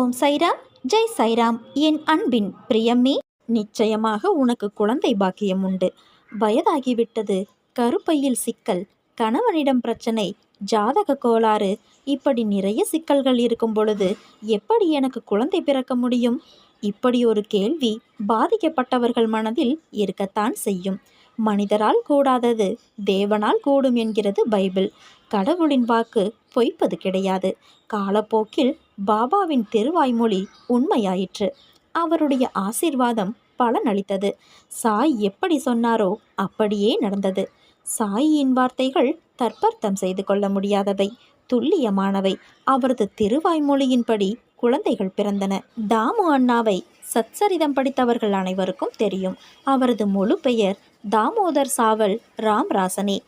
ஓம் சைராம் ஜெய் சைராம். என் அன்பின் பிரியமே நிச்சயமாக உனக்கு குழந்தை பாக்கியம் உண்டு. வயதாகிவிட்டது. கருப்பையில் சிக்கல் கணவனிடம் பிரச்சனை ஜாதக கோளாறு. இப்படி நிறைய சிக்கல்கள் இருக்கும் பொழுது எப்படி எனக்கு குழந்தை பிறக்க முடியும்? இப்படி ஒரு கேள்வி பாதிக்கப்பட்டவர்கள் மனதில் இருக்கத்தான் செய்யும். மனிதரால் கூடாதது தேவனால் கூடும் என்கிறது பைபிள். கடவுளின் வாக்கு பொய்ப்பது கிடையாது. காலப்போக்கில் பாபாவின் திருவாய்மொழி உண்மையாயிற்று. அவருடைய ஆசீர்வாதம் பலனளித்தது. சாய் எப்படி சொன்னாரோ அப்படியே நடந்தது. சாயியின் வார்த்தைகள் தற்பர்த்தம் செய்து கொள்ள முடியாதவை துல்லியமானவை. அவரது திருவாய்மொழியின்படி குழந்தைகள் பிறந்தன. தாமு அண்ணாவை சச்சரிதம் படித்தவர்கள் அனைவருக்கும் தெரியும். அவரது முழு பெயர் தாமோதர் சாவல் ராம்ராசனே.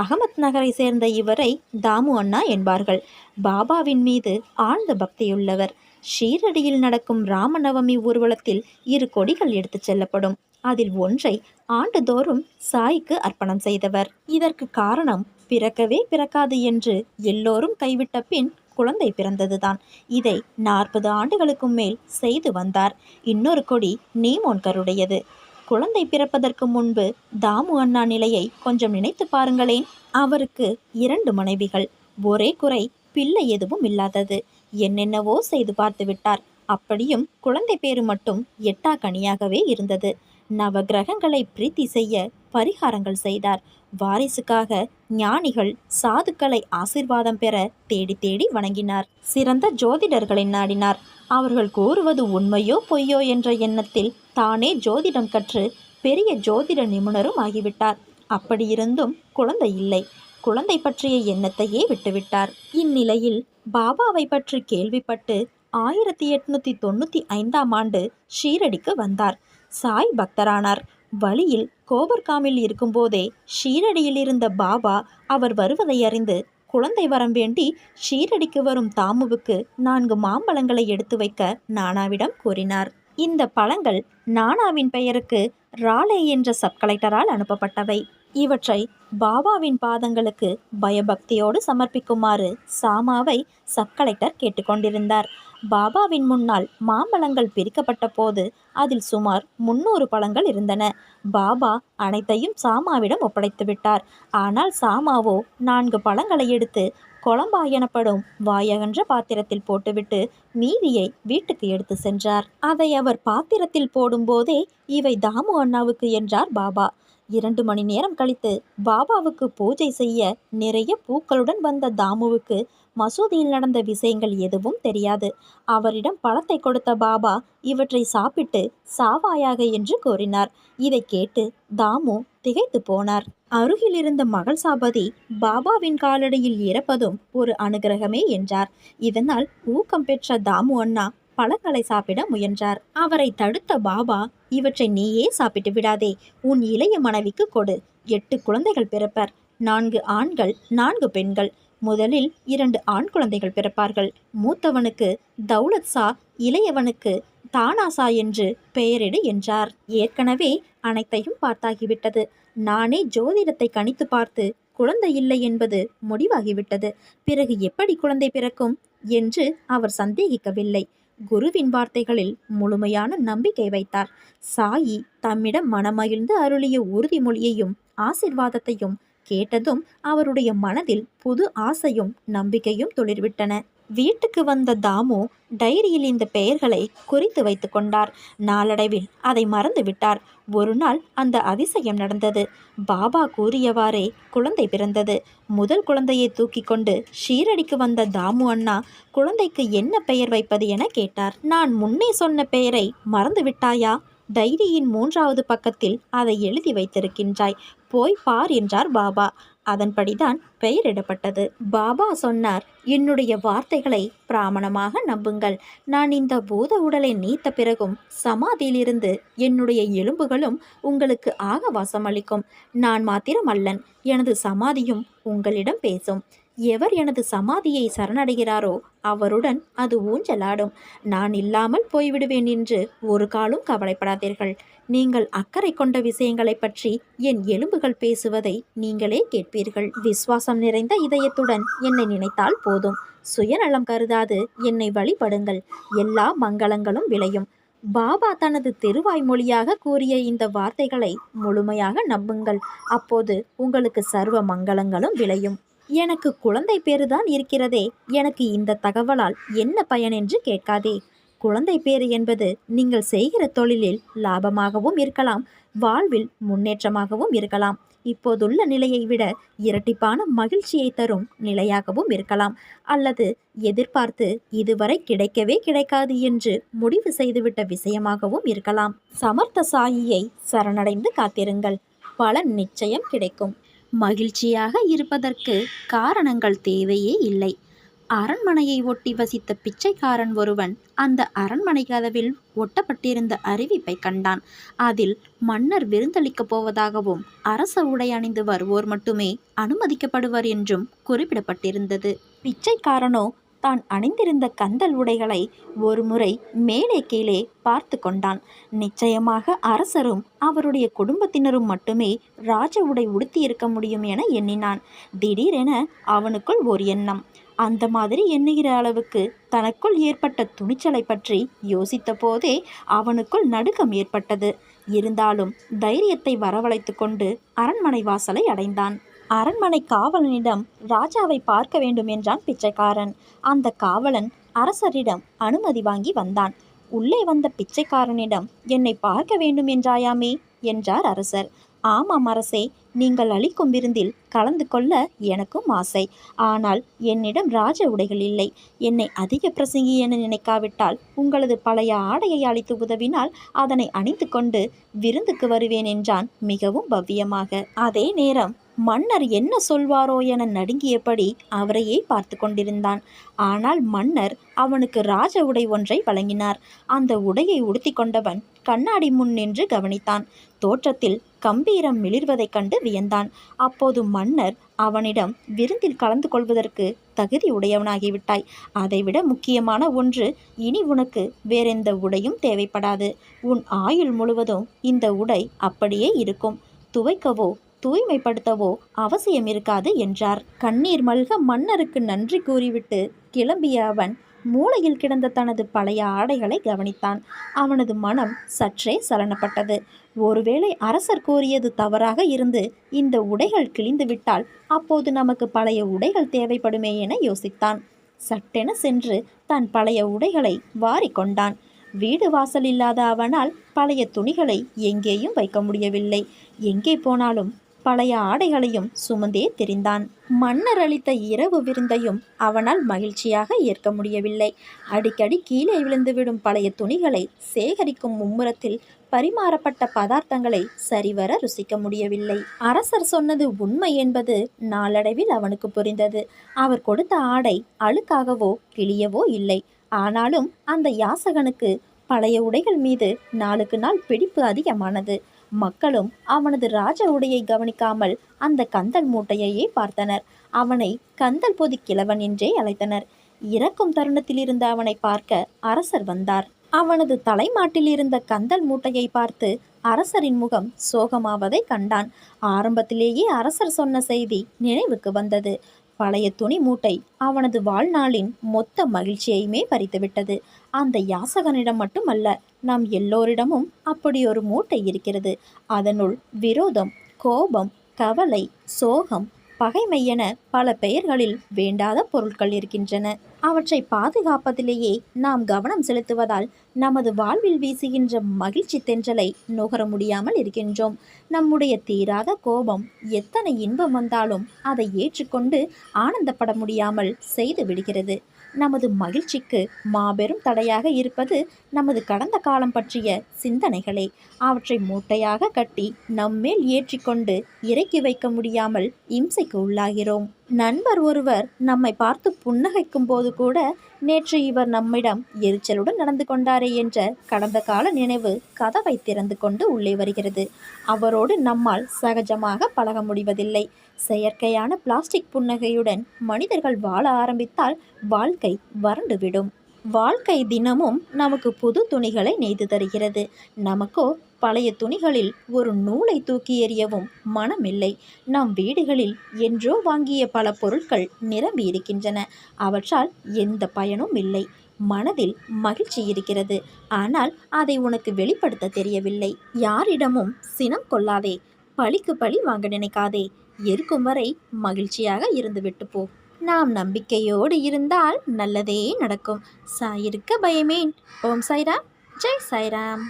அகமத் நகரை சேர்ந்த இவரை தாமு அண்ணா என்பார்கள். பாபாவின் மீது ஆழ்ந்த பக்தியுள்ளவர். ஷீரடியில் நடக்கும் ராமநவமி ஊர்வலத்தில் இரு கொடிகள் எடுத்துச் செல்லப்படும். அதில் ஒன்றை ஆண்டுதோறும் சாய்க்கு அர்ப்பணம் செய்தவர். இதற்கு காரணம் பிறக்கவே பிறக்காது என்று எல்லோரும் கைவிட்ட பின் குழந்தை பிறந்ததுதான். இதை நாற்பது ஆண்டுகளுக்கும் மேல் செய்து வந்தார். இன்னொரு கொடி நீமோன்கருடையது. குழந்தை பிறப்பதற்கு முன்பு தாமு அண்ணா நிலையை கொஞ்சம் நினைத்து பாருங்களேன். அவருக்கு இரண்டு மனைவிகள். ஒரே குறை பிள்ளை எதுவும் இல்லாதது. என்னென்னவோ செய்து பார்த்து விட்டார். அப்படியும் குழந்தை பேரு மட்டும் எட்டா கனியாகவே இருந்தது. நவ கிரகங்களை பிரீத்தி செய்ய பரிகாரங்கள் செய்தார். வாரிசுக்காக ஞானிகள் சாதுக்களை ஆசிர்வாதம் பெற தேடி தேடி வணங்கினார். சிறந்த ஜோதிடர்களை நாடினார். அவர்கள் கூறுவது உண்மையோ பொய்யோ என்ற எண்ணத்தில் தானே ஜோதிடம் கற்று பெரிய ஜோதிட நிபுணரும் ஆகிவிட்டார். அப்படியிருந்தும் குழந்தை இல்லை. குழந்தை பற்றிய எண்ணத்தையே விட்டுவிட்டார். இந்நிலையில் பாபாவை பற்றி கேள்விப்பட்டு ஆயிரத்தி எட்நூத்தி தொண்ணூற்றி ஐந்தாம் ஆண்டு ஷீரடிக்கு வந்தார். சாய் பக்தரானார். வழியில் கோபர்காமில் இருக்கும்போதே ஷீரடியில் இருந்த பாபா அவர் வருவதை அறிந்து குழந்தை வரம் வேண்டி ஷீரடிக்கு வரும் தாமுவுக்கு நான்கு மாம்பழங்களை எடுத்து வைக்க நானாவிடம் கூறினார். இந்த பழங்கள் நானாவின் பெயருக்கு ராலே என்ற சப் கலெக்டரால் அனுப்பப்பட்டவை. இவற்றை பாபாவின் பாதங்களுக்கு பயபக்தியோடு சமர்ப்பிக்குமாறு சாமாவை சப் கலெக்டர் கேட்டுக்கொண்டிருந்தார். பாபாவின் முன்னால் மாம்பழங்கள் பிரிக்கப்பட்ட போது அதில் சுமார் முன்னூறு பழங்கள் இருந்தன. பாபா அனைத்தையும் சாமாவிடம் ஒப்படைத்து விட்டார். ஆனால் சாமாவோ நான்கு பழங்களை எடுத்து கொழம்பா எனப்படும் வாயகன்ற பாத்திரத்தில் போட்டுவிட்டு மீதியை வீட்டுக்கு எடுத்து சென்றார். அதை அவர் பாத்திரத்தில் போடும்போதே இவை தாமு அண்ணாவுக்கு என்றார் பாபா. இரண்டு மணி நேரம் கழித்து பாபாவுக்கு பூஜை செய்ய நிறைய பூக்களுடன் வந்த தாமுவுக்கு மசூதியில் நடந்த விஷயங்கள் எதுவும் தெரியாது. அவரிடம் பழத்தை கொடுத்த பாபா இவற்றை சாப்பிட்டு சாவாயாக என்று கூறினார். இதை கேட்டு தாமு திகைத்து போனார். அருகில் இருந்த மகள் சாபதி பாபாவின் காலடியில் இறப்பதும் ஒரு அனுகிரகமே என்றார். இதனால் ஊக்கம் பெற்ற தாமு அண்ணா பழங்களை சாப்பிட முயன்றார். அவரை தடுத்த பாபா இவற்றை நீயே சாப்பிட்டு விடாதே உன் இளைய மனைவிக்கு கொடு. எட்டு குழந்தைகள் பிறப்பர். நான்கு ஆண்கள் நான்கு பெண்கள். முதலில் இரண்டு ஆண் குழந்தைகள் பிறப்பார்கள். மூத்தவனுக்கு தௌலத் சா இளையவனுக்கு தானாசா என்று பெயரிடு என்றார். ஏற்கனவே அனைத்தையும் பார்த்தாகிவிட்டது. நானே ஜோதிடத்தை கணித்து பார்த்து குழந்தை இல்லை என்பது முடிவாகிவிட்டது. பிறகு எப்படி குழந்தை பிறக்கும்? என்று அவர் சந்தேகிக்கவில்லை. குருவின் வார்த்தைகளில் முழுமையான நம்பிக்கை வைத்தார். சாயி தம்மிடம் மனமகிழ்ந்து அருளிய உறுதிமொழியையும் ஆசிர்வாதத்தையும் கேட்டதும் அவருடைய மனதில் புது ஆசையும் நம்பிக்கையும் துளிர்விட்டன. வீட்டுக்கு வந்த தாமு டைரியில் இந்த பெயர்களை குறித்து வைத்து கொண்டார். நாளடைவில் அதை மறந்து விட்டார். ஒரு நாள் அந்த அதிசயம் நடந்தது. பாபா கூறியவாறே குழந்தை பிறந்தது. முதல் குழந்தையை தூக்கி கொண்டு ஷீரடிக்கு வந்த தாமு அண்ணா குழந்தைக்கு என்ன பெயர் வைப்பது என கேட்டார். நான் முன்னே சொன்ன பெயரை மறந்து விட்டாயா? டைரியின் மூன்றாவது பக்கத்தில் அதை எழுதி வைத்திருக்கின்றாய். போய் பார் என்றார் பாபா. அதன்படிதான் பெயரிடப்பட்டது. பாபா சொன்னார் என்னுடைய வார்த்தைகளை பிராமணமாக நம்புங்கள். நான் இந்த பூத உடலை நீத்த பிறகும் சமாதியிலிருந்து என்னுடைய எலும்புகளும் உங்களுக்கு ஆக வாசமளிக்கும். நான் மாத்திரம் அல்லன் எனது சமாதியும் உங்களிடம் பேசும். எவர் எனது சமாதியை சரணடைகிறாரோ அவருடன் அது ஊஞ்சலாடும். நான் இல்லாமல் போய்விடுவேன் என்று ஒரு காலும் கவலைப்படாதீர்கள். நீங்கள் அக்கறை கொண்ட விஷயங்களைப் பற்றி என் எலும்புகள் பேசுவதை நீங்களே கேட்பீர்கள். விசுவாசம் நிறைந்த இதயத்துடன் என்னை நினைத்தால் போதும். சுயநலம் கருதாது. என்னை வழிபடுங்கள். எல்லா மங்களங்களும் விளையும். பாபா தனது திருவாய்மொழியாக கூறிய இந்த வார்த்தைகளை முழுமையாக நம்புங்கள். அப்போது உங்களுக்கு சர்வ மங்களங்களும் விளையும். எனக்கு குழந்தை பேறுதான் இருக்கிறதே. எனக்கு இந்த தகவலால் என்ன பயன் என்று கேட்காதே. குழந்தை பேறு என்பது நீங்கள் செய்கிற தொழிலில் லாபமாகவும் இருக்கலாம் வாழ்வில் முன்னேற்றமாகவும் இருக்கலாம். இப்போதுள்ள நிலையை விட இரட்டிப்பான மகிழ்ச்சியை தரும் நிலையாகவும் இருக்கலாம். அல்லது எதிர்பார்த்து இதுவரை கிடைக்கவே கிடைக்காது என்று முடிவு செய்துவிட்ட விஷயமாகவும் இருக்கலாம். சமர்த்த சாயியை சரணடைந்து காத்திருங்கள். பலன் நிச்சயம் கிடைக்கும். மகிழ்ச்சியாக இருப்பதற்கு காரணங்கள் தேவையே இல்லை. அரண்மனையை ஒட்டி வசித்த பிச்சைக்காரன் ஒருவன் அந்த அரண்மனை கதவில் ஒட்டப்பட்டிருந்த அறிவிப்பை கண்டான். அதில் மன்னர் விருந்தளிக்கப் போவதாகவும் அரச உடை அணிந்து வருவோர் மட்டுமே அனுமதிக்கப்படுவர் என்றும் குறிப்பிடப்பட்டிருந்தது. பிச்சைக்காரனோ தான் அணிந்திருந்த கந்தல் உடைகளை ஒருமுறை மேலே கீழே பார்த்து கொண்டான். நிச்சயமாக அரசரும் அவருடைய குடும்பத்தினரும் மட்டுமே ராஜ உடை உடுத்தியிருக்க முடியும் என எண்ணினான். திடீரென அவனுக்குள் ஒரு எண்ணம். அந்த மாதிரி எண்ணுகிற அளவுக்கு தனக்குள் ஏற்பட்ட துணிச்சலை பற்றி யோசித்த போதே அவனுக்குள் நடுக்கம் ஏற்பட்டது. இருந்தாலும் தைரியத்தை வரவழைத்து கொண்டு அரண்மனை வாசலை அடைந்தான். அரண்மனை காவலனிடம் ராஜாவை பார்க்க வேண்டும் என்றான் பிச்சைக்காரன். அந்த காவலன் அரசரிடம் அனுமதி வாங்கி வந்தான். உள்ளே வந்த பிச்சைக்காரனிடம் என்னை பார்க்க வேண்டும் என்றாயாமே? என்றார் அரசர். ஆமாம் அரசே நீங்கள் அளிக்கும் விருந்தில் கலந்து கொள்ள எனக்கும் ஆசை. ஆனால் என்னிடம் ராஜ உடைகள் இல்லை. என்னை அதிக பிரசங்கி என நினைக்காவிட்டால் உங்களது பழைய ஆடையை அளித்து உதவினால் அதனை அணிந்து கொண்டு விருந்துக்கு வருவேன் என்றான் மிகவும் பவ்யமாக. அதே நேரம் மன்னர் என்ன சொல்வாரோ என நடுங்கியபடி அவரையே பார்த்து கொண்டிருந்தான். ஆனால் மன்னர் அவனுக்கு ராஜ உடை ஒன்றை வழங்கினார். அந்த உடையை உடுத்தி கொண்டவன் கண்ணாடி முன் நின்று கவனித்தான். தோற்றத்தில் கம்பீரம் மிளிர்வதைக் கண்டு வியந்தான். அப்போது மன்னர் அவனிடம் விருந்தில் கலந்து கொள்வதற்கு தகுதி உடையவனாகிவிட்டாய். அதைவிட முக்கியமான ஒன்று இனி உனக்கு வேறெந்த உடையும் தேவைப்படாது. உன் ஆயுள் முழுவதும் இந்த உடை அப்படியே இருக்கும். துவைக்கவோ தூய்மைப்படுத்தவோ அவசியம் இருக்காது என்றார். கண்ணீர் மல்க மன்னருக்கு நன்றி கூறிவிட்டு கிளம்பிய அவன் மூளையில் கிடந்த தனது பழைய ஆடைகளை கவனித்தான். அவனது மனம் சற்றே சலனப்பட்டது. ஒருவேளை அரசர் கூறியது தவறாக இருந்து இந்த உடைகள் கிழிந்துவிட்டால் அப்போது நமக்கு பழைய உடைகள் தேவைப்படுமே என யோசித்தான். சட்டென சென்று தன் பழைய உடைகளை வாரிக்கொண்டான் வீடு வாசல் இல்லாத அவனால் பழைய துணிகளை எங்கேயும் வைக்க முடியவில்லை. எங்கே போனாலும் பழைய ஆடைகளையும் சுமந்தே தெரிந்தான். மன்னர் அளித்த இரவு விருந்தையும் அவனால் மகிழ்ச்சியாக ஏற்க முடியவில்லை. அடிக்கடி கீழே விழுந்துவிடும் பழைய துணிகளை சேகரிக்கும் மும்முரத்தில் பரிமாறப்பட்ட பதார்த்தங்களை சரிவர ருசிக்க முடியவில்லை. அரசர் சொன்னது உண்மை என்பது நாளடைவில் அவனுக்கு புரிந்தது. அவர் கொடுத்த ஆடை அழுக்காகவோ கிளியவோ இல்லை. ஆனாலும் அந்த யாசகனுக்கு பழைய உடைகள் மீது நாளுக்கு நாள் பிடிப்பு அதிகமானது. மக்களும் அவனது ராஜ உடையை கவனிக்காமல் அந்த கந்தல் மூட்டையையே பார்த்தனர். அவனை கந்தல் பொதி கிழவன் என்றே அழைத்தனர். இறக்கும் தருணத்தில் இருந்த அவனை பார்க்க அரசர் வந்தார். அவனது தலைமாட்டில் இருந்த கந்தல் மூட்டையை பார்த்து அரசரின் முகம் சோகமாவதை கண்டான். ஆரம்பத்திலேயே அரசர் சொன்ன செய்தி நினைவுக்கு வந்தது. பழைய துணி மூட்டை அவனது வாழ்நாளின் மொத்த மகிழ்ச்சியையுமே பறித்துவிட்டது. அந்த யாசகனிடம் மட்டுமல்ல நம் எல்லோரிடமும் அப்படி ஒரு மூட்டை இருக்கிறது. அதனுள் விரோதம் கோபம் கவலை சோகம் பகைமை என பல பெயர்களில் வேண்டாத பொருட்கள் இருக்கின்றன. அவற்றை பாதுகாப்பதிலேயே நாம் கவனம் செலுத்துவதால் நமது வாழ்வில் வீசுகின்ற மகிழ்ச்சி தென்றலை நுகர முடியாமல் இருக்கின்றோம். நம்முடைய தீராத கோபம் எத்தனை இன்பம் வந்தாலும் அதை ஏற்றுக்கொண்டு ஆனந்தப்பட முடியாமல் செய்து விடுகிறது. நமது மகிழ்ச்சிக்கு மாபெரும் தடையாக இருப்பது நமது கடந்த காலம் பற்றிய சிந்தனைகளே. அவற்றை மூட்டையாக கட்டி நம்மேல் ஏற்றிக்கொண்டு இறக்கி வைக்க முடியாமல் இம்சைக்கு உள்ளாகிறோம். நண்பர் ஒருவர் நம்மை பார்த்து புன்னகைக்கும் போது கூட நேற்று இவர் நம்மிடம் எரிச்சலுடன் நடந்து கொண்டாரே என்ற கடந்த கால நினைவு கதவை திறந்து கொண்டு உள்ளே வருகிறது. அவரோடு நம்மால் சகஜமாக பழக முடிவதில்லை. செயற்கையான பிளாஸ்டிக் புன்னகையுடன் மனிதர்கள் வாழ ஆரம்பித்தால் வாழ்க்கை வறண்டுவிடும் வாழ்க்கை தினமும் நமக்கு புது துணிகளை நெய்து தருகிறது. நமக்கோ பழைய துணிகளில் ஒரு நூலை தூக்கி எறியவும் மனமில்லை. நம் வீடுகளில் என்றோ வாங்கிய பல பொருட்கள் நிரம்பி இருக்கின்றன. அவற்றால் எந்த பயனும் இல்லை. மனதில் மகிழ்ச்சி இருக்கிறது. ஆனால் அதை உனக்கு வெளிப்படுத்த தெரியவில்லை. யாரிடமும் சினம் கொள்ளாதே. பழிக்கு பழி வாங்க நினைக்காதே. இருக்கும் வரை மகிழ்ச்சியாக இருந்துவிட்டு போ. நாம் நம்பிக்கையோடு இருந்தால் நல்லதே நடக்கும். சாயிருக்க பயமேன். ஓம் சாய்ராம். ஜெய் சாய்ராம்.